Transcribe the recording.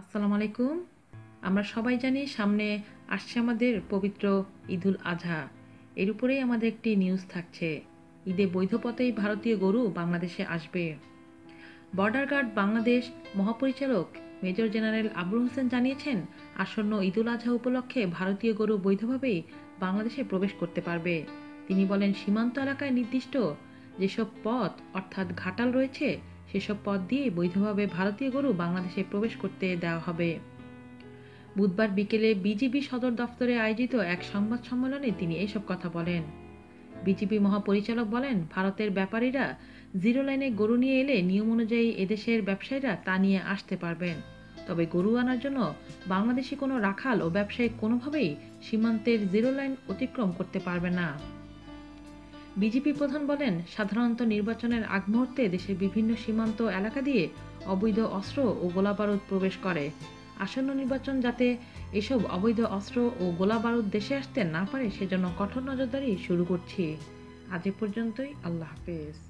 আসসালামু আলাইকুম। আমরা সবাই জানি সামনে আসছে আমাদের পবিত্র ঈদুল আজহা। এর উপরেই আমাদের একটি নিউজ থাকছে। ঈদে বৈধ পথেই ভারতীয় গরু বাংলাদেশে আসবে। বর্ডার গার্ড বাংলাদেশ মহাপরিচালক মেজর জেনারেল আবুল হোসেন জানিয়েছেন, আসন্ন ঈদুল আজহা উপলক্ষে ভারতীয় গরু বৈধভাবেই বাংলাদেশে প্রবেশ করতে পারবে। তিনি বলেন, সীমান্ত এলাকায় নির্দিষ্ট যেসব পথ, অর্থাৎ ঘাটাল রয়েছে সেসব পথ দিয়ে বৈধভাবে ভারতীয় গরু বাংলাদেশে প্রবেশ করতে দেওয়া হবে। বুধবার বিকেলে বিজিবি সদর দফতরে আয়োজিত এক সংবাদ সম্মেলনে তিনি এসব কথা বলেন। বিজিবি মহাপরিচালক বলেন, ভারতের ব্যাপারীরা জিরো লাইনে গরু নিয়ে এলে নিয়ম অনুযায়ী এদেশের ব্যবসায়ীরা তা নিয়ে আসতে পারবেন। তবে গরু আনার জন্য বাংলাদেশি কোনো রাখাল ও ব্যবসায়ী কোনোভাবেই সীমান্তের জিরো লাইন অতিক্রম করতে পারবে না। বিজেপি প্রধান বলেন, সাধারণত নির্বাচনের আগ মুহূর্তে দেশের বিভিন্ন সীমান্ত এলাকা দিয়ে অবৈধ অস্ত্র ও গোলাবারুদ প্রবেশ করে। আসন্ন নির্বাচন যাতে এসব অবৈধ অস্ত্র ও গোলাবারুদ দেশে আসতে না পারে, সেজন্য কঠোর নজরদারি শুরু করছি। আজ এ পর্যন্তই, আল্লাহ হাফেজ।